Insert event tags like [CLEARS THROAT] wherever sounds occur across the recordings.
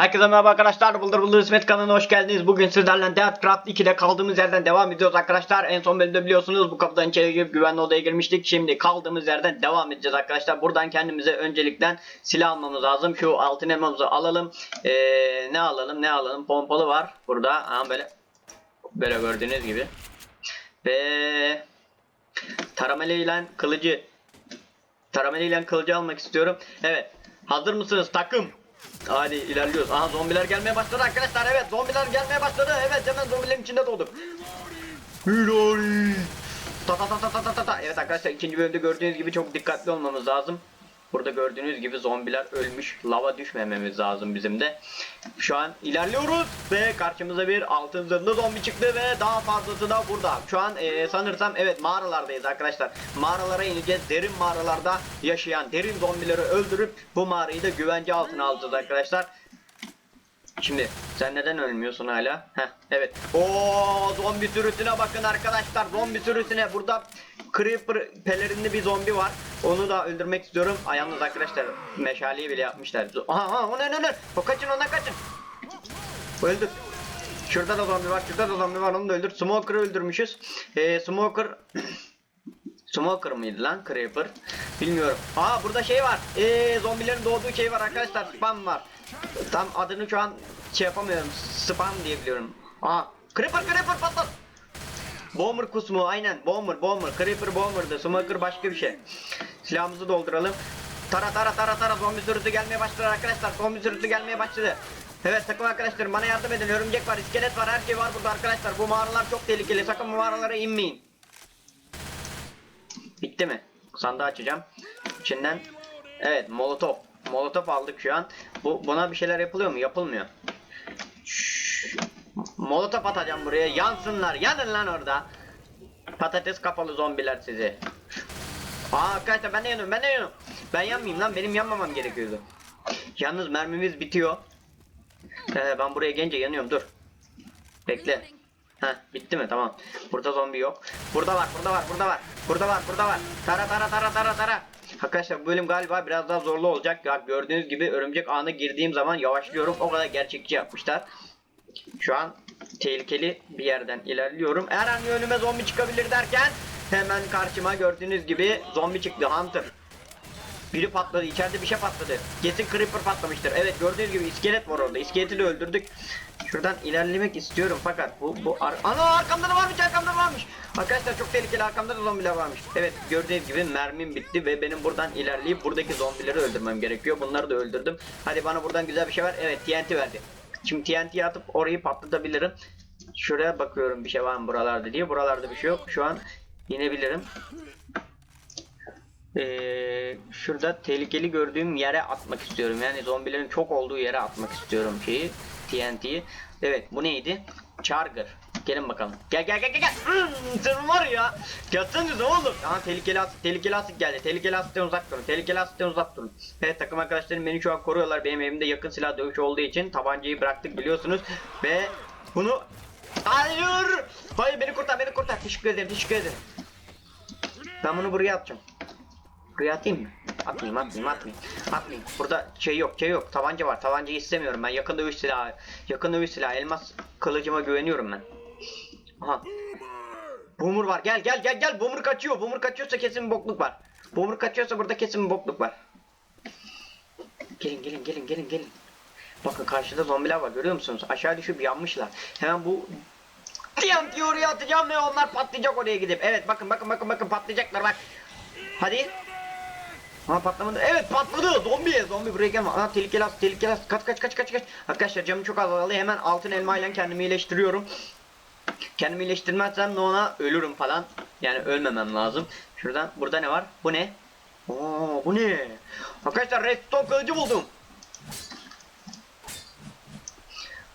Herkese merhaba arkadaşlar. Buldur Buldur İsmet kanalına hoş geldiniz. Bugün sizlerle Deathcraft 2'de kaldığımız yerden devam ediyoruz arkadaşlar. En son bölümde biliyorsunuz bu kapıdan içeri girip güvenli odaya girmiştik. Şimdi kaldığımız yerden devam edeceğiz arkadaşlar. Buradan kendimize öncelikle silah almamız lazım. Şu altın elmamızı alalım. Ee, ne alalım ne alalım. Pompalı var burada. Ha, böyle böyle gördüğünüz gibi. Ve tarameli ile kılıcı tarameli ile kılıcı almak istiyorum. Evet. Hazır mısınız takım? Hadi ilerliyoruz. Aha zombiler gelmeye başladı arkadaşlar. Evet zombiler gelmeye başladı. Evet hemen zombilerin içinde doğduk. Hilari. Ta ta ta ta ta ta ta ta. Evet arkadaşlar ikinci bölümde gördüğünüz gibi çok dikkatli olmamız lazım. Burada gördüğünüz gibi zombiler ölmüş. Lava düşmememiz lazım bizim de. Şu an ilerliyoruz ve karşımıza bir altın zırhlı zombi çıktı ve daha fazlası da burada. Şu an eee, sanırsam evet mağaralardayız arkadaşlar. Mağaralara ineceğiz. Derin mağaralarda yaşayan derin zombileri öldürüp bu mağarayı da güvence altına alacağız arkadaşlar. Şimdi sen neden ölmüyorsun hala? Heh, evet. Oo zombi sürüsüne bakın arkadaşlar. Zombi sürüsüne. Burada Creeper pelerinli bir zombi var. Onu da öldürmek istiyorum. Ay, yalnız arkadaşlar meşaleyi bile yapmışlar. Aha, aha o ne ne ne? O kaçın ondan kaçın. Öldür. Şurada da zombi var. Şurada da zombi var. Onu da öldür. Smoker'ı öldürmüşüz. Ee, Smoker [CLEARS THROAT] Smoker mıydı lan Creeper? Bilmiyorum. Aa burada şey var. Ee, zombilerin doğduğu şey var arkadaşlar. Spam var. Tam adını şu an şey yapamıyorum. Spam diye biliyorum. Aa Creeper Creeper patlat. Bomber kusmu aynen. Bomber Bomber. Creeper Bomber'dı. Smoker başka bir şey. Silahımızı dolduralım. Tara tara tara tara zombi sürüsü gelmeye başladı arkadaşlar. Zombi sürüsü gelmeye başladı. Evet takım arkadaşlarım bana yardım edin. Örümcek var, iskelet var, her şey var burada arkadaşlar. Bu mağaralar çok tehlikeli. Sakın bu mağaralara inmeyin. Bitti mi? Sandığı açacağım. İçinden evet molotof. Molotof aldık şu an. Bu buna bir şeyler yapılıyor mu? Yapılmıyor. Şşş. Molotof atacağım buraya. Yansınlar. Yanın lan orada. Patates kapalı zombiler sizi. Aa arkadaşlar ben de yanıyorum. Ben de yanıyorum. Ben yanmayayım lan. Benim yanmamam gerekiyordu. Yalnız mermimiz bitiyor. Ee, ben buraya gelince yanıyorum. Dur. Bekle. Heh bitti mi? Tamam. Burada zombi yok. Burada var, burada var, burada var. Burada var, burada var. Tara tara tara tara tara. Arkadaşlar bu bölüm galiba biraz daha zorlu olacak. Ya gördüğünüz gibi örümcek ağına girdiğim zaman yavaşlıyorum. O kadar gerçekçi yapmışlar. Şu an tehlikeli bir yerden ilerliyorum. Her an önüme zombi çıkabilir derken hemen karşıma gördüğünüz gibi zombi çıktı. Hunter. Biri patladı. içeride bir şey patladı. Kesin creeper patlamıştır. Evet gördüğünüz gibi iskelet var orada. İskeleti de öldürdük. Şuradan ilerlemek istiyorum fakat bu bu ar Ana arkamda da varmış arkamda da varmış. Arkadaşlar çok tehlikeli arkamda da zombiler varmış. Evet gördüğünüz gibi mermim bitti ve benim buradan ilerleyip buradaki zombileri öldürmem gerekiyor. Bunları da öldürdüm. Hadi bana buradan güzel bir şey ver. Evet TNT verdi. Şimdi TNT atıp orayı patlatabilirim. Şuraya bakıyorum bir şey var mı buralarda diye. Buralarda bir şey yok. Şu an inebilirim. Ee, şurada tehlikeli gördüğüm yere atmak istiyorum. Yani zombilerin çok olduğu yere atmak istiyorum şeyi. TNT'yi. Evet bu neydi? Charger. Gelin bakalım. Gel gel gel gel gel. Hmm, sen var ya. Gelsenize oğlum. Aha tehlikeli asit, tehlikeli asit geldi. Tehlikeli asitten uzak durun. Tehlikeli asitten uzak durun. Evet takım arkadaşlarım beni şu an koruyorlar. Benim evimde yakın silah dövüşü olduğu için tabancayı bıraktık biliyorsunuz. Ve bunu Hayır! Hayır beni kurtar beni kurtar. Teşekkür ederim teşekkür ederim. Ben bunu buraya atacağım. Buraya atayım mı? Atmayayım atmayayım atmayayım. Atmayayım. Burada şey yok şey yok. Tabanca var. Tabancayı istemiyorum ben. Yakın dövüş silahı. Yakın dövüş silahı. Elmas kılıcıma güveniyorum ben. Aha. Boomer var. Gel gel gel gel. Boomer kaçıyor. Boomer kaçıyorsa kesin bir bokluk var. Boomer kaçıyorsa burada kesin bir bokluk var. Gelin gelin gelin gelin gelin. Bakın karşıda zombiler var görüyor musunuz? Aşağı düşüp yanmışlar. Hemen bu TNT'yi oraya atacağım ve onlar patlayacak oraya gidip. Evet bakın bakın bakın bakın patlayacaklar bak. Hadi. Ha patlamadı. Evet patladı. Zombi. Zombi buraya gelme. Aa tehlikeli as, tehlikeli as. Kaç kaç kaç kaç kaç. Arkadaşlar canım çok azaldı. Hemen altın elma ile kendimi iyileştiriyorum. Kendimi iyileştirmezsem de ona ölürüm falan. Yani ölmemem lazım. Şuradan burada ne var? Bu ne? Oo bu ne? Arkadaşlar redstone kılıcı buldum.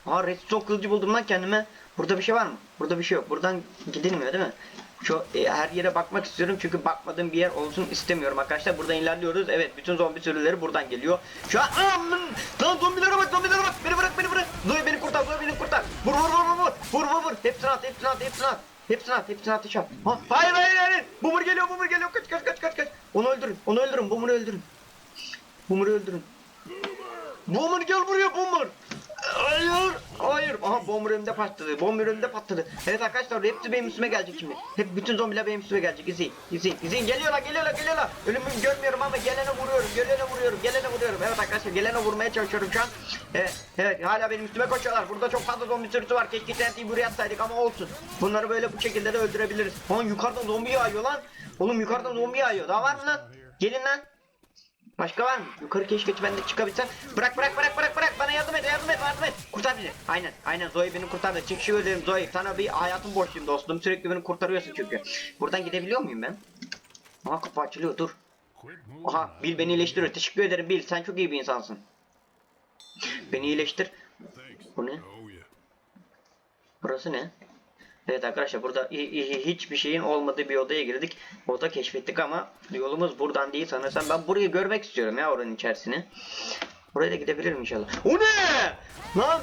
Aa redstone kılıcı buldum lan kendime. Burada bir şey var mı? Burada bir şey yok. Buradan gidilmiyor değil mi? Şu e, her yere bakmak istiyorum çünkü bakmadığım bir yer olsun istemiyorum arkadaşlar. Buradan ilerliyoruz. Evet bütün zombi sürüleri buradan geliyor. Şu an aman! Lan zombilere bak zombilere bak. Beni bırak beni bırak. Zoe beni kurtar Zoe beni kurtar. Vur vur vur vur vur. Vur vur vur. Hepsini at hepsini at hepsini at. Hepsini at hepsini ateş at. Ha, hayır hayır hayır. Boomer geliyor Boomer geliyor. Kaç kaç kaç kaç kaç. Onu öldürün. Onu öldürün. Boomer'ı öldürün. Boomer'ı öldürün. Boomer gel buraya Boomer. bomba önümde patladı. Bomba önümde patladı. Evet arkadaşlar hepsi benim üstüme gelecek şimdi. Hep bütün zombiler benim üstüme gelecek. İzleyin. İzleyin. İzleyin. Geliyorlar geliyorlar geliyorlar. Ölümümü görmüyorum ama gelene vuruyorum. Gelene vuruyorum. Gelene vuruyorum. Evet arkadaşlar gelene vurmaya çalışıyorum şu an. Evet, evet hala benim üstüme koşuyorlar. Burada çok fazla zombi sürüsü var. Keşke TNT'yi buraya atsaydık ama olsun. Bunları böyle bu şekilde de öldürebiliriz. Lan yukarıdan zombi yağıyor lan. Oğlum yukarıdan zombi yağıyor. Daha var mı lan? Gelin lan. Başka var mı? Yukarı keşke ben de çıkabilsem. Bırak bırak bırak bırak bırak bana yardım et yardım et yardım et. Kurtar bizi. Aynen aynen Zoe beni kurtardı. Teşekkür ederim Zoe. Sana bir hayatım borçluyum dostum. Sürekli beni kurtarıyorsun çünkü. Buradan gidebiliyor muyum ben? Aha kapı açılıyor dur. Aha Bill beni iyileştiriyor. Teşekkür ederim Bill. Sen çok iyi bir insansın. Beni iyileştir. Bu ne? Burası ne? Evet arkadaşlar burada hi- hi- hiçbir şeyin olmadığı bir odaya girdik. Oda keşfettik ama yolumuz buradan değil sanırsam. Ben burayı görmek istiyorum ya oranın içerisini. Buraya da gidebilirim inşallah. O ne? Lan!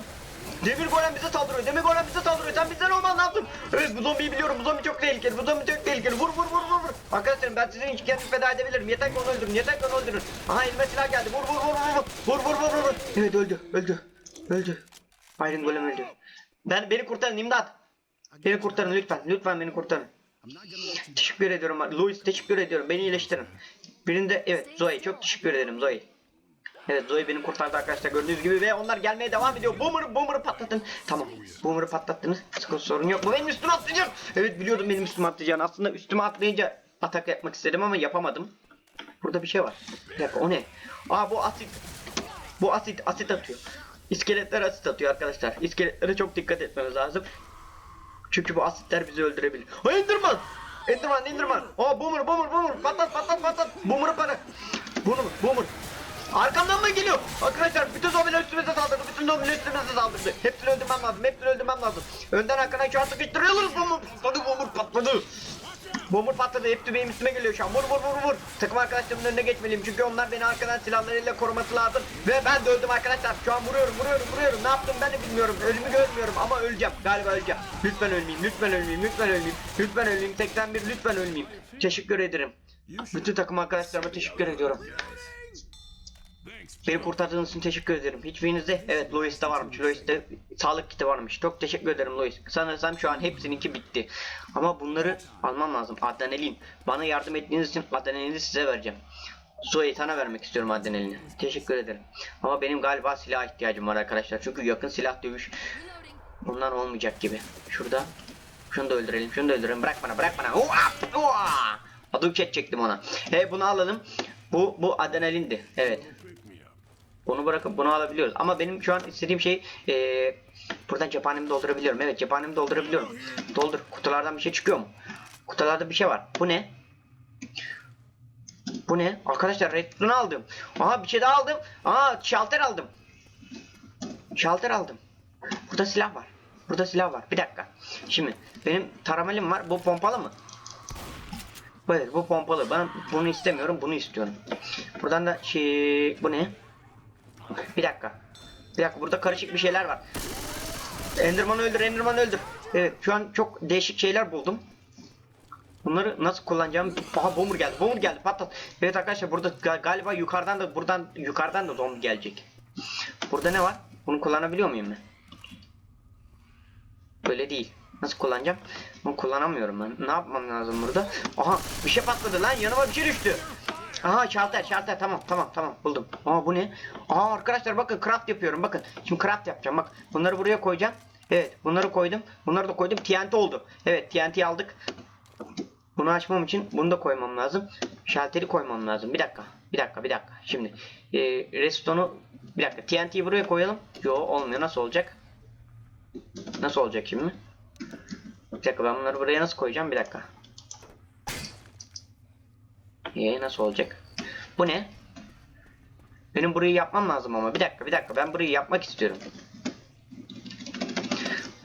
Demir golem bize saldırıyor. Demir golem bize saldırıyor. Sen bizden olman lazım. Evet bu zombiyi biliyorum. Bu zombi çok tehlikeli. Bu zombi çok tehlikeli. Vur vur vur vur vur. Arkadaşlarım ben sizin için kendimi feda edebilirim. Yeter ki onu öldürün. Yeter ki onu öldürün. Aha elime silah geldi. Vur vur vur. Vur vur vur vur. vur. Evet öldü. Öldü. Öldü. Iron golem öldü. Ben beni kurtarın imdat. Beni kurtarın lütfen. Lütfen beni kurtarın. Teşekkür ediyorum. Louis teşekkür ediyorum. Beni iyileştirin. Birinde evet Zoe çok teşekkür ederim Zoe. Evet Zoe beni kurtardı arkadaşlar gördüğünüz gibi ve onlar gelmeye devam ediyor. Boomer'ı Boomer'ı patlatın. Tamam. Boomer'ı patlattınız. Sıkıntı sorun yok. Bu benim üstüme atlayacak. Evet biliyordum benim üstüme atlayacağını. Aslında üstüme atlayınca atak yapmak istedim ama yapamadım. Burada bir şey var. Bir dakika o ne? Aa bu asit. Bu asit asit atıyor. İskeletler asit atıyor arkadaşlar. İskeletlere çok dikkat etmemiz lazım. Çünkü bu asitler bizi öldürebilir. Ha Enderman! Enderman, Enderman! Aa Boomer, Boomer, Boomer! Patlat, patlat, patlat! Boomer'ı para! Boomer, Boomer! Arkamdan mı geliyor? Arkadaşlar bütün zombiler üstümüze saldırdı. Bütün zombiler üstümüze saldırdı. Hepsini öldürmem lazım. Hepsini öldürmem lazım. Önden arkadan şu an sıkıştırıyoruz. Boomer patladı. Boomer patladı. Bomber patladı. Hepsi benim üstüme geliyor şu an. Vur vur vur vur. Takım arkadaşlarımın önüne geçmeliyim. Çünkü onlar beni arkadan silahlarıyla koruması lazım. Ve ben de öldüm arkadaşlar. Şu an vuruyorum vuruyorum vuruyorum. Ne yaptım ben de bilmiyorum. Ölümü görmüyorum ama öleceğim. Galiba öleceğim. Lütfen ölmeyeyim. Lütfen ölmeyeyim. Lütfen ölmeyeyim. Lütfen ölmeyeyim. 81 lütfen ölmeyeyim. Teşekkür ederim. Bütün takım arkadaşlarıma teşekkür ediyorum. Beni kurtardığınız için teşekkür ederim. Hiçbirinizde evet Louis'te varmış. Louis'te sağlık kiti varmış. Çok teşekkür ederim Louis. Sanırsam şu an hepsininki bitti. Ama bunları almam lazım. Adrenalin. Bana yardım ettiğiniz için adrenalini size vereceğim. Zoe sana vermek istiyorum adrenalini. Teşekkür ederim. Ama benim galiba silah ihtiyacım var arkadaşlar. Çünkü yakın silah dövüş bundan olmayacak gibi. Şurada. Şunu da öldürelim. Şunu da öldürelim. Bırak bana. Bırak bana. Chat çektim ona. He bunu alalım. Bu bu adrenalindi. Evet. Bunu bırakıp bunu alabiliyoruz. Ama benim şu an istediğim şey eee buradan cephanemi doldurabiliyorum. Evet cephanemi doldurabiliyorum. Doldur. Kutulardan bir şey çıkıyor mu? Kutularda bir şey var. Bu ne? Bu ne? Arkadaşlar redstone aldım. Aha bir şey daha aldım. Aa şalter aldım. Şalter aldım. Burada silah var. Burada silah var. Bir dakika. Şimdi benim taramalim var. Bu pompalı mı? Evet bu pompalı. Ben bunu istemiyorum. Bunu istiyorum. Buradan da şey bu ne? Bir dakika. Bir dakika burada karışık bir şeyler var. Enderman'ı öldür, Enderman'ı öldür. Evet şu an çok değişik şeyler buldum. Bunları nasıl kullanacağım? Aha bomber geldi. Bomber geldi. Patlat. Evet arkadaşlar burada ga- galiba yukarıdan da buradan yukarıdan da zombi gelecek. Burada ne var? Bunu kullanabiliyor muyum ben? Böyle değil. Nasıl kullanacağım? Bunu kullanamıyorum ben. Ne yapmam lazım burada? Aha bir şey patladı lan. Yanıma bir şey düştü. Aha şalter şalter tamam tamam tamam buldum. Aa bu ne? Aa arkadaşlar bakın craft yapıyorum bakın. Şimdi craft yapacağım bak. Bunları buraya koyacağım. Evet bunları koydum. Bunları da koydum. TNT oldu. Evet TNT aldık. Bunu açmam için bunu da koymam lazım. Şalteri koymam lazım. Bir dakika. Bir dakika bir dakika. Şimdi e, redstone'u bir dakika TNT'yi buraya koyalım. Yo olmuyor. Nasıl olacak? Nasıl olacak şimdi? Bir dakika ben bunları buraya nasıl koyacağım? Bir dakika. Ee, nasıl olacak? Bu ne? Benim burayı yapmam lazım ama. Bir dakika bir dakika ben burayı yapmak istiyorum.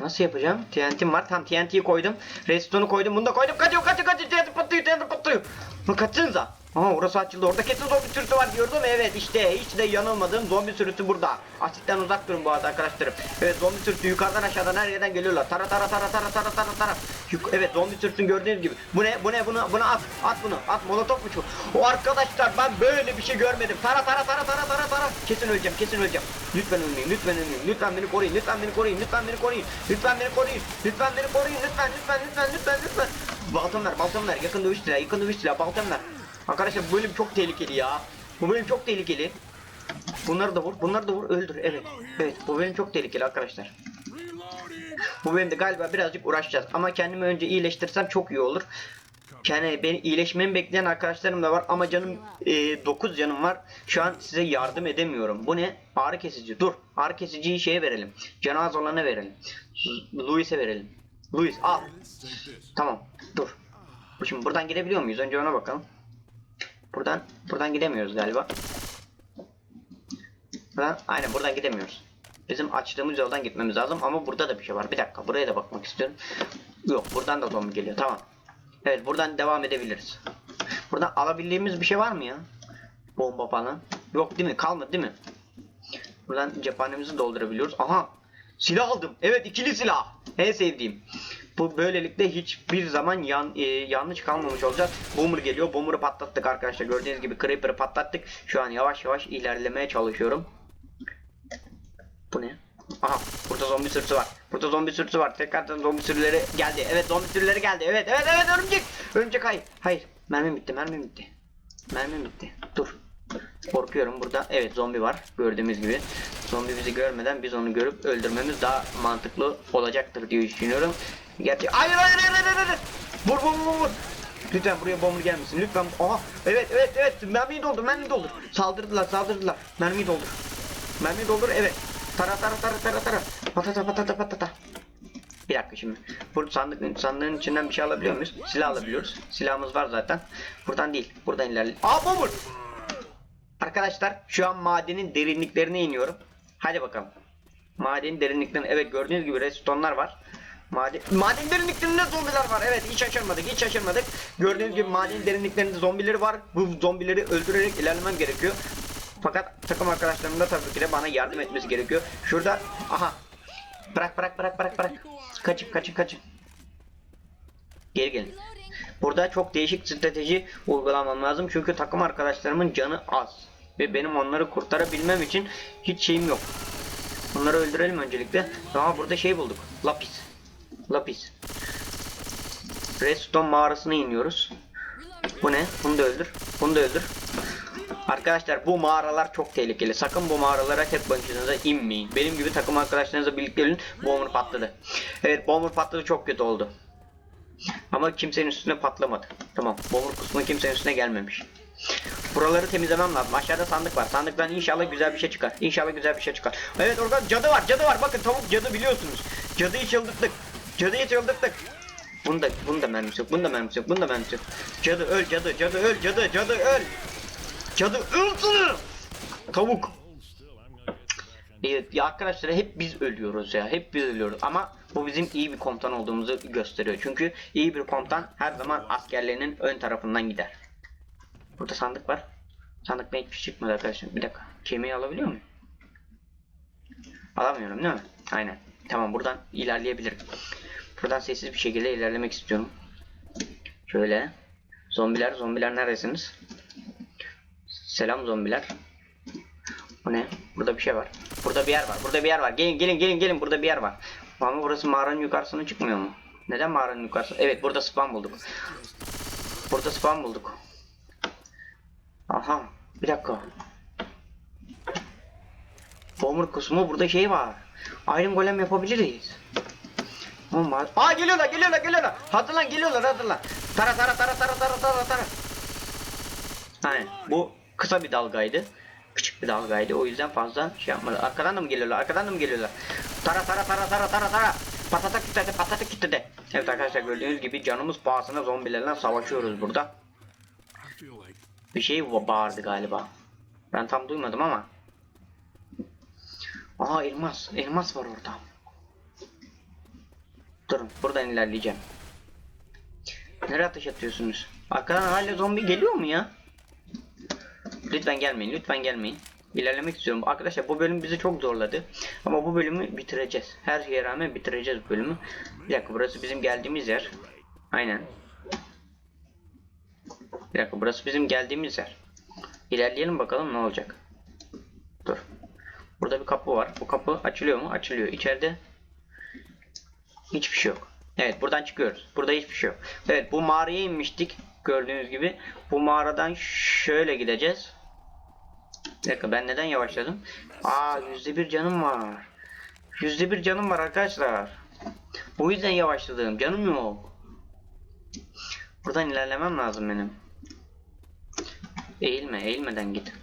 Nasıl yapacağım? TNT'm var. Tam TNT'yi koydum. Redstone'u koydum. Bunu da koydum. Kaçıyor kaçıyor kaçıyor. TNT patlıyor TNT patlıyor. Bunu kaçsanıza. Aha orası açıldı. Orada kesin zombi sürüsü var diyordum. Evet işte hiç de yanılmadığım zombi sürüsü burada. Asitten uzak durun bu arada arkadaşlarım. Evet zombi sürüsü yukarıdan aşağıdan her yerden geliyorlar. Tara tara tara tara tara tara tara. Yuk- evet zombi sürüsünü gördüğünüz gibi. Bu ne? Bu ne? Bunu bunu at. At bunu. At molotof mu şu? O arkadaşlar ben böyle bir şey görmedim. Tara tara tara tara tara tara. Kesin öleceğim. Kesin öleceğim. Lütfen ölmeyeyim, lütfen ölmeyeyim. Lütfen beni koruyun, lütfen beni koruyun, lütfen beni koruyun. Lütfen beni koruyun, lütfen beni koruyun, lütfen, lütfen, lütfen, lütfen, lütfen. Baltam ver, baltam ver. Yakın dövüş silahı, yakın dövüş silahı, baltam ver. Arkadaşlar bu bölüm çok tehlikeli ya. Bu bölüm çok tehlikeli. Bunları da vur, bunları da vur, öldür. Evet, evet. Bu bölüm çok tehlikeli arkadaşlar. Bu bölümde galiba birazcık uğraşacağız. Ama kendimi önce iyileştirsem çok iyi olur. Yani beni iyileşmemi bekleyen arkadaşlarım da var ama canım 9 canım var. Şu an size yardım edemiyorum. Bu ne? Ağrı kesici. Dur. Ağrı kesiciyi şeye verelim. Canı az olana verelim. Louis'e verelim. Louis al. Tamam. Dur. Şimdi buradan gidebiliyor muyuz? Önce ona bakalım. Buradan buradan gidemiyoruz galiba. Buradan, aynen buradan gidemiyoruz. Bizim açtığımız yoldan gitmemiz lazım ama burada da bir şey var. Bir dakika buraya da bakmak istiyorum. Yok buradan da zombi geliyor. Tamam. Evet buradan devam edebiliriz. Buradan alabildiğimiz bir şey var mı ya? Bomba falan. Yok değil mi? Kalmadı değil mi? Buradan cephanemizi doldurabiliyoruz. Aha! Silah aldım. Evet ikili silah. En sevdiğim. Bu böylelikle hiçbir zaman yan, e, yanlış kalmamış olacak. Boomer geliyor. Boomer'ı patlattık arkadaşlar. Gördüğünüz gibi Creeper'ı patlattık. Şu an yavaş yavaş ilerlemeye çalışıyorum. Bu ne? Aha burada zombi sürüsü var. Burada zombi sürüsü var. Tekrardan zombi sürüleri geldi. Evet zombi sürüleri geldi. Evet evet evet örümcek. Örümcek hayır. Hayır. Mermim bitti mermim bitti. Mermim bitti. Dur. Korkuyorum burada. Evet zombi var. Gördüğümüz gibi. Zombi bizi görmeden biz onu görüp öldürmemiz daha mantıklı olacaktır diye düşünüyorum. Gerçi hayır hayır hayır hayır. hayır. Vur vur vur vur. Lütfen buraya bomba gelmesin. Lütfen. Aha. Evet evet evet. Mermiyi doldur. Mermiyi doldur. Saldırdılar saldırdılar. Mermiyi doldur. Mermiyi doldur. Evet. Tara tara tara tara tara. Patata patata patata. Bir dakika şimdi. Bu sandık, sandığın içinden bir şey alabiliyor muyuz? Silah alabiliyoruz. Silahımız var zaten. Buradan değil. Buradan ilerle. Aa. Arkadaşlar şu an madenin derinliklerine iniyorum. Hadi bakalım. Madenin derinliklerine. Evet gördüğünüz gibi redstone'lar var. Maden, maden derinliklerinde zombiler var. Evet hiç şaşırmadık hiç şaşırmadık. Gördüğünüz gibi maden derinliklerinde zombileri var. Bu zombileri öldürerek ilerlemem gerekiyor. Fakat takım arkadaşlarım da tabii ki de bana yardım etmesi gerekiyor. Şurada aha. Bırak bırak bırak bırak bırak. Kaçın kaçın kaçın. Geri gelin. Burada çok değişik strateji uygulamam lazım. Çünkü takım arkadaşlarımın canı az. Ve benim onları kurtarabilmem için hiç şeyim yok. Onları öldürelim öncelikle. Ama burada şey bulduk. Lapis. Lapis. Redstone mağarasına iniyoruz. Bu ne? Bunu da öldür. Bunu da öldür. Arkadaşlar bu mağaralar çok tehlikeli. Sakın bu mağaralara tek başınıza inmeyin. Benim gibi takım arkadaşlarınızla birlikte ölün. Bomber patladı. Evet bomber patladı çok kötü oldu. Ama kimsenin üstüne patlamadı. Tamam. Bomber kısmı kimsenin üstüne gelmemiş. Buraları temizlemem lazım. Aşağıda sandık var. Sandıktan inşallah güzel bir şey çıkar. İnşallah güzel bir şey çıkar. Evet orada cadı var. Cadı var. Bakın tavuk cadı biliyorsunuz. Cadıyı çıldırttık. Cadıyı çıldırttık. Bunu da, bunu da mermisi yok. Bunu da mermisi yok. Bunu da mermisi yok. Cadı öl cadı. Cadı öl cadı. Cadı öl. Cadı öl Tavuk. Evet, ya arkadaşlar hep biz ölüyoruz ya. Hep biz ölüyoruz. Ama bu bizim iyi bir komutan olduğumuzu gösteriyor. Çünkü iyi bir komutan her zaman askerlerinin ön tarafından gider. Burada sandık var. Sandıkta hiçbir şey çıkmadı arkadaşlar. Bir dakika. Kemiği alabiliyor muyum? Alamıyorum değil mi? Aynen. Tamam buradan ilerleyebilirim. Buradan sessiz bir şekilde ilerlemek istiyorum. Şöyle. Zombiler, zombiler neredesiniz? Selam zombiler. Bu ne? Burada bir şey var. Burada bir yer var. Burada bir yer var. Gelin gelin gelin gelin. Burada bir yer var. Ama burası mağaranın yukarısına çıkmıyor mu? Neden mağaranın yukarısı? Evet burada spam bulduk. Burada spam bulduk. Aha. Bir dakika. Bomber kusumu burada şey var. Iron golem yapabiliriz. Olmaz. Aa geliyorlar geliyorlar geliyorlar. Hazırlan geliyorlar hazırlan. Tara tara tara tara tara tara tara. Aynen. Bu kısa bir dalgaydı. Küçük bir dalgaydı. O yüzden fazla şey yapmadı. Arkadan da mı geliyorlar? Arkadan da mı geliyorlar? Tara tara tara tara tara tara. Patata kitledi patata kitledi. Evet arkadaşlar gördüğünüz gibi canımız pahasına zombilerle savaşıyoruz burada. Bir şey bağırdı galiba. Ben tam duymadım ama. Aha elmas. Elmas var orada. Durun buradan ilerleyeceğim. Nereye ateş atıyorsunuz? Arkadan hala zombi geliyor mu ya? Lütfen gelmeyin, lütfen gelmeyin. İlerlemek istiyorum. Arkadaşlar bu bölüm bizi çok zorladı. Ama bu bölümü bitireceğiz. Her şeye rağmen bitireceğiz bu bölümü. Bir dakika burası bizim geldiğimiz yer. Aynen. Bir dakika burası bizim geldiğimiz yer. İlerleyelim bakalım ne olacak. Dur. Burada bir kapı var. Bu kapı açılıyor mu? Açılıyor. İçeride hiçbir şey yok. Evet buradan çıkıyoruz. Burada hiçbir şey yok. Evet bu mağaraya inmiştik. Gördüğünüz gibi. Bu mağaradan şöyle gideceğiz. Bir dakika ben neden yavaşladım? Aa yüzde bir canım var. Yüzde bir canım var arkadaşlar. Bu yüzden yavaşladım. Canım yok. Buradan ilerlemem lazım benim. Eğilme, eğilmeden git.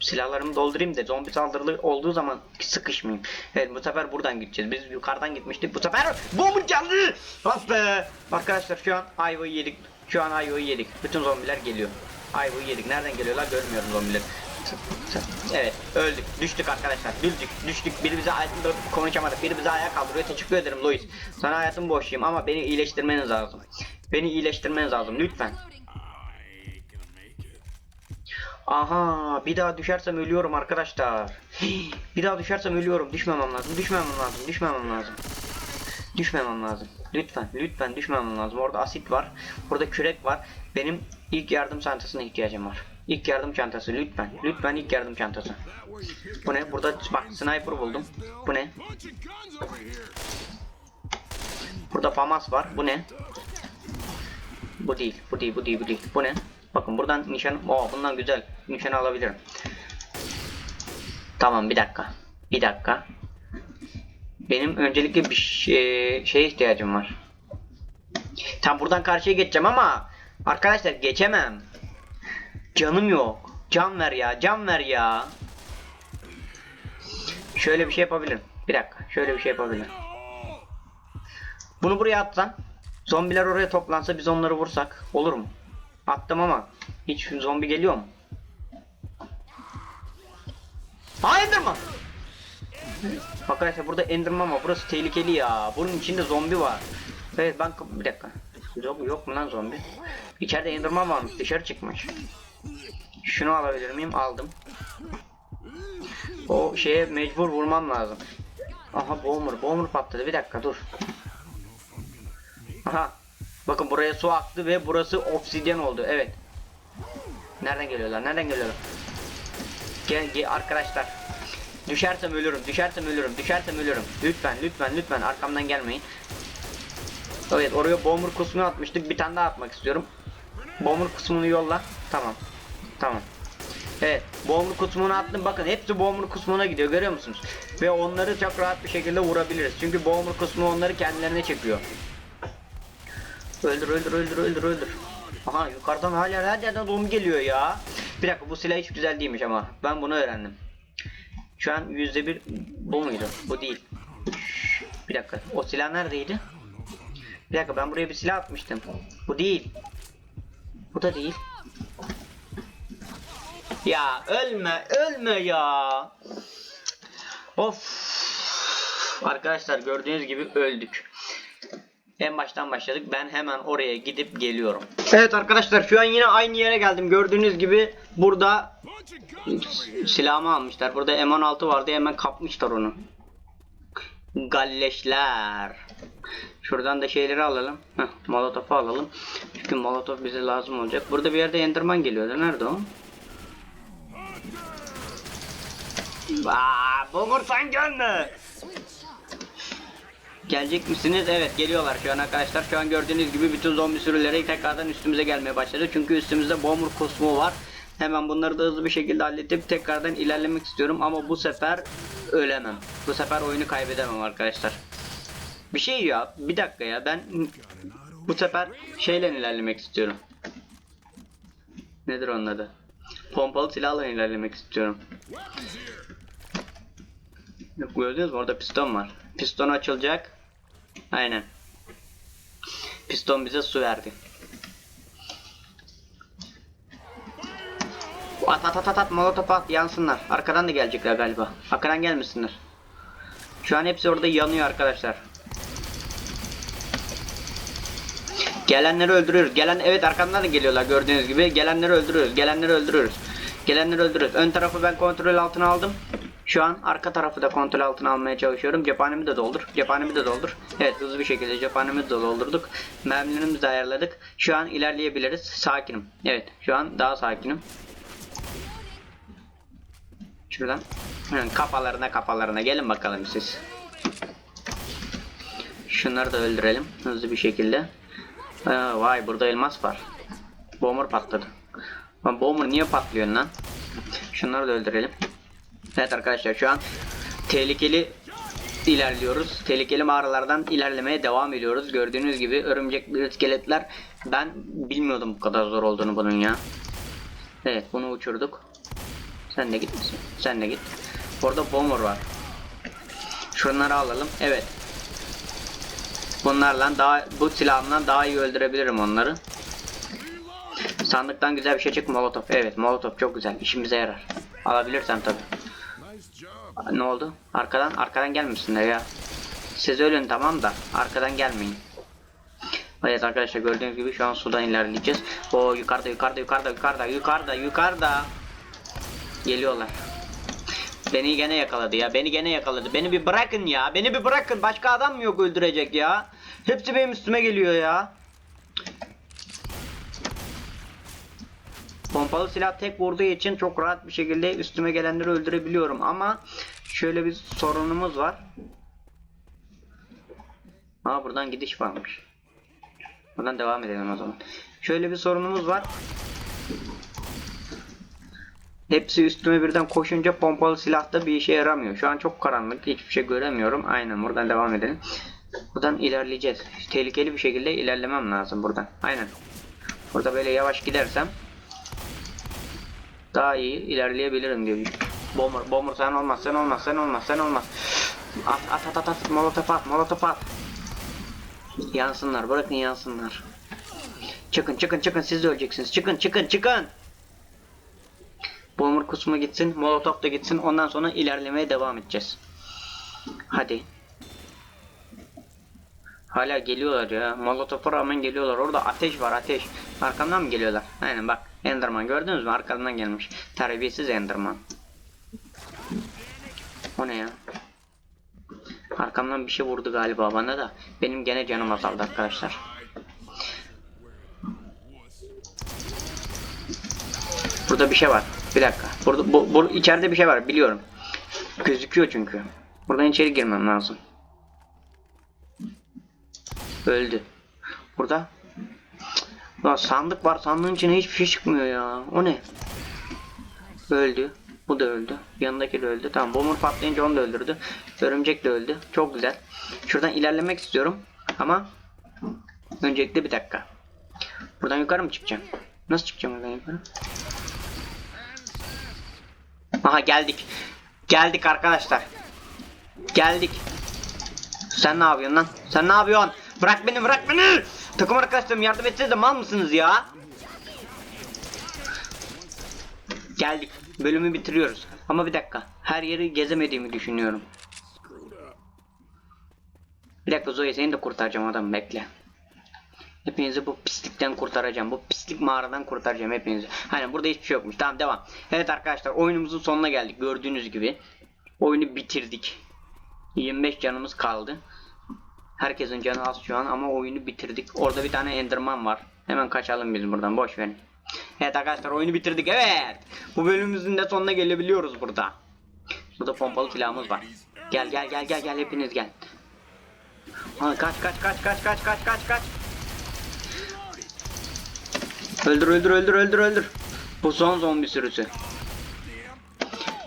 Silahlarımı doldurayım da zombi saldırılı olduğu zaman sıkışmayayım. Evet bu sefer buradan gideceğiz. Biz yukarıdan gitmiştik. Bu sefer bombun canlı. Ah be. Arkadaşlar şu an ayvayı yedik. Şu an ayvayı yedik. Bütün zombiler geliyor. Ayvayı yedik. Nereden geliyorlar görmüyorum zombileri. Evet öldük. Düştük arkadaşlar. Düştük. Düştük. Biri bize konuşamadık. Biri bize ayağa kaldırıyor. Teşekkür ederim Lois. Sana hayatımı boşayım ama beni iyileştirmeniz lazım. Beni iyileştirmeniz lazım lütfen. Aha bir daha düşersem ölüyorum arkadaşlar. Bir daha düşersem ölüyorum. Düşmemem lazım. Düşmemem lazım. Düşmemem lazım. Düşmemem lazım. Lütfen, lütfen düşmemem lazım. Orada asit var. Burada kürek var. Benim ilk yardım çantasına ihtiyacım var. İlk yardım çantası lütfen. Lütfen ilk yardım çantası. Bu ne? Burada bak sniper buldum. Bu ne? Burada famas var. Bu ne? Bu değil. Bu değil. Bu değil. Bu değil. Bu ne? Bakın buradan nişan... Oo bundan güzel. Nişan alabilirim. Tamam bir dakika. Bir dakika. Benim öncelikle bir şey, şeye ihtiyacım var. Tam buradan karşıya geçeceğim ama arkadaşlar geçemem. Canım yok. Can ver ya. Can ver ya. Şöyle bir şey yapabilirim. Bir dakika. Şöyle bir şey yapabilirim. Bunu buraya atsam. Zombiler oraya toplansa biz onları vursak. Olur mu? Attım ama. Hiç zombi geliyor mu? Ha Enderman! Arkadaşlar burada Enderman var. Burası tehlikeli ya. Bunun içinde zombi var. Evet ben bir dakika. Yok, yok mu lan zombi? İçeride Enderman varmış. Dışarı çıkmış. Şunu alabilir miyim? Aldım. O şeye mecbur vurmam lazım. Aha Boomer. Boomer patladı. Bir dakika dur. Aha. Bakın buraya su aktı ve burası obsidyen oldu. Evet. Nereden geliyorlar? Nereden geliyorlar? Gel, gel arkadaşlar. Düşersem ölürüm. Düşersem ölürüm. Düşersem ölürüm. Lütfen lütfen lütfen arkamdan gelmeyin. Evet oraya bomber kısmını atmıştık. Bir tane daha atmak istiyorum. Bomber kısmını yolla. Tamam. Tamam. Evet. Bomber kısmını attım. Bakın hepsi bomber kısmına gidiyor. Görüyor musunuz? Ve onları çok rahat bir şekilde vurabiliriz. Çünkü bomber kısmı onları kendilerine çekiyor. Öldür öldür öldür öldür öldür. Aha yukarıdan hala her yerden zombi geliyor ya. Bir dakika bu silah hiç güzel değilmiş ama. Ben bunu öğrendim. Şu an yüzde bir bu muydu? Bu değil. Bir dakika. O silah neredeydi? Bir dakika ben buraya bir silah atmıştım. Bu değil. Bu da değil. Ya ölme ölme ya. Of. Arkadaşlar gördüğünüz gibi öldük. En baştan başladık. Ben hemen oraya gidip geliyorum. Evet arkadaşlar şu an yine aynı yere geldim. Gördüğünüz gibi burada silahımı almışlar. Burada M16 vardı hemen kapmışlar onu. Galleşler. Şuradan da şeyleri alalım. Heh, molotofu alalım. Çünkü molotof bize lazım olacak. Burada bir yerde Enderman geliyordu. Nerede o? Aa, Bumur sen gelme. Gelecek misiniz? Evet geliyorlar şu an arkadaşlar. Şu an gördüğünüz gibi bütün zombi sürüleri tekrardan üstümüze gelmeye başladı. Çünkü üstümüzde bomber kosmu var. Hemen bunları da hızlı bir şekilde halledip tekrardan ilerlemek istiyorum. Ama bu sefer ölemem. Bu sefer oyunu kaybedemem arkadaşlar. Bir şey ya. Bir dakika ya. Ben bu sefer şeyle ilerlemek istiyorum. Nedir onun adı? Pompalı silahla ilerlemek istiyorum. Gördünüz mü? Orada piston var. Piston açılacak. Aynen. Piston bize su verdi. At at at at at molotof at yansınlar. Arkadan da gelecekler galiba. Arkadan gelmesinler. Şu an hepsi orada yanıyor arkadaşlar. Gelenleri öldürüyoruz. Gelen evet arkamdan da geliyorlar gördüğünüz gibi. Gelenleri öldürüyoruz. Gelenleri öldürüyoruz. Gelenleri öldürüyoruz. Ön tarafı ben kontrol altına aldım. Şu an arka tarafı da kontrol altına almaya çalışıyorum. Cephanemi de doldur. Cephanemi de doldur. Evet hızlı bir şekilde cephanemi de doldurduk. Mermilerimizi de ayarladık. Şu an ilerleyebiliriz. Sakinim. Evet şu an daha sakinim. Şuradan. Kafalarına kafalarına gelin bakalım siz. Şunları da öldürelim hızlı bir şekilde. Aa, vay burada elmas var. Bomber patladı. Bomber niye patlıyor lan? Şunları da öldürelim. Evet arkadaşlar şu an tehlikeli ilerliyoruz. Tehlikeli mağaralardan ilerlemeye devam ediyoruz. Gördüğünüz gibi örümcek iskeletler ben bilmiyordum bu kadar zor olduğunu bunun ya. Evet bunu uçurduk. Sen de git. Sen de git. Orada bomber var. Şunları alalım. Evet. Bunlarla daha bu silahımla daha iyi öldürebilirim onları. Sandıktan güzel bir şey çık molotof. Evet molotof çok güzel. İşimize yarar. Alabilirsem tabi. Ne oldu? Arkadan arkadan gelmesinler ya. Siz ölün tamam da arkadan gelmeyin. Evet arkadaşlar gördüğünüz gibi şu an sudan ilerleyeceğiz. O yukarıda yukarıda yukarıda yukarıda yukarıda yukarıda. Geliyorlar. Beni gene yakaladı ya. Beni gene yakaladı. Beni bir bırakın ya. Beni bir bırakın. Başka adam mı yok öldürecek ya? Hepsi benim üstüme geliyor ya. Pompalı silah tek vurduğu için çok rahat bir şekilde üstüme gelenleri öldürebiliyorum ama şöyle bir sorunumuz var. Aa buradan gidiş varmış. Buradan devam edelim o zaman. Şöyle bir sorunumuz var. Hepsi üstüme birden koşunca pompalı silahta bir işe yaramıyor. Şu an çok karanlık. Hiçbir şey göremiyorum. Aynen buradan devam edelim. Buradan ilerleyeceğiz. Tehlikeli bir şekilde ilerlemem lazım buradan. Aynen. Burada böyle yavaş gidersem daha iyi ilerleyebilirim diyor. Bomber, bomber sen olmaz, sen olmaz, sen olmaz, sen olmaz. At, at, at, at, at, molotof at, molotof at. Yansınlar, bırakın yansınlar. Çıkın, çıkın, çıkın, siz de öleceksiniz. Çıkın, çıkın, çıkın. Bomber kusma gitsin, molotof da gitsin. Ondan sonra ilerlemeye devam edeceğiz. Hadi. Hala geliyorlar ya. Molotof'a rağmen geliyorlar. Orada ateş var ateş. Arkamdan mı geliyorlar? Aynen bak. Enderman gördünüz mü? Arkamdan gelmiş. Terbiyesiz Enderman. O ne ya? Arkamdan bir şey vurdu galiba bana da. Benim gene canım azaldı arkadaşlar. Burada bir şey var. Bir dakika. Burada bu, bu içeride bir şey var biliyorum. Gözüküyor çünkü. Buradan içeri girmem lazım. Öldü. Burada. Lan sandık var. Sandığın içine hiçbir şey çıkmıyor ya. O ne? Öldü. Bu da öldü. Yanındaki de öldü. Tamam. Bomber patlayınca onu da öldürdü. Örümcek de öldü. Çok güzel. Şuradan ilerlemek istiyorum. Ama öncelikle bir dakika. Buradan yukarı mı çıkacağım? Nasıl çıkacağım buradan yukarı? Aha geldik. Geldik arkadaşlar. Geldik. Sen ne yapıyorsun lan? Sen ne yapıyorsun? Bırak beni bırak beni. Takım arkadaşlarım yardım etsenize mal mısınız ya? Geldik. Bölümü bitiriyoruz. Ama bir dakika. Her yeri gezemediğimi düşünüyorum. Bir dakika Zoe seni de kurtaracağım adam bekle. Hepinizi bu pislikten kurtaracağım. Bu pislik mağaradan kurtaracağım hepinizi. Hani burada hiçbir şey yokmuş. Tamam devam. Evet arkadaşlar oyunumuzun sonuna geldik. Gördüğünüz gibi. Oyunu bitirdik. 25 canımız kaldı. Herkesin canı az şu an ama oyunu bitirdik. Orada bir tane Enderman var. Hemen kaçalım biz buradan. Boş verin. Evet arkadaşlar oyunu bitirdik. Evet. Bu bölümümüzün de sonuna gelebiliyoruz burada. Burada pompalı silahımız var. Gel gel gel gel gel hepiniz gel. Kaç kaç kaç kaç kaç kaç kaç kaç. Öldür öldür öldür öldür öldür. Bu son zombi sürüsü.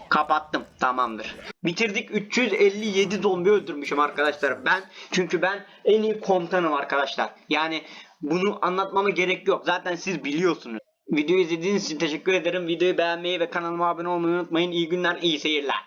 Kapattım. Tamamdır. Bitirdik. 357 zombi öldürmüşüm arkadaşlar. Ben çünkü ben en iyi komutanım arkadaşlar. Yani bunu anlatmama gerek yok. Zaten siz biliyorsunuz. Videoyu izlediğiniz için teşekkür ederim. Videoyu beğenmeyi ve kanalıma abone olmayı unutmayın. İyi günler, iyi seyirler.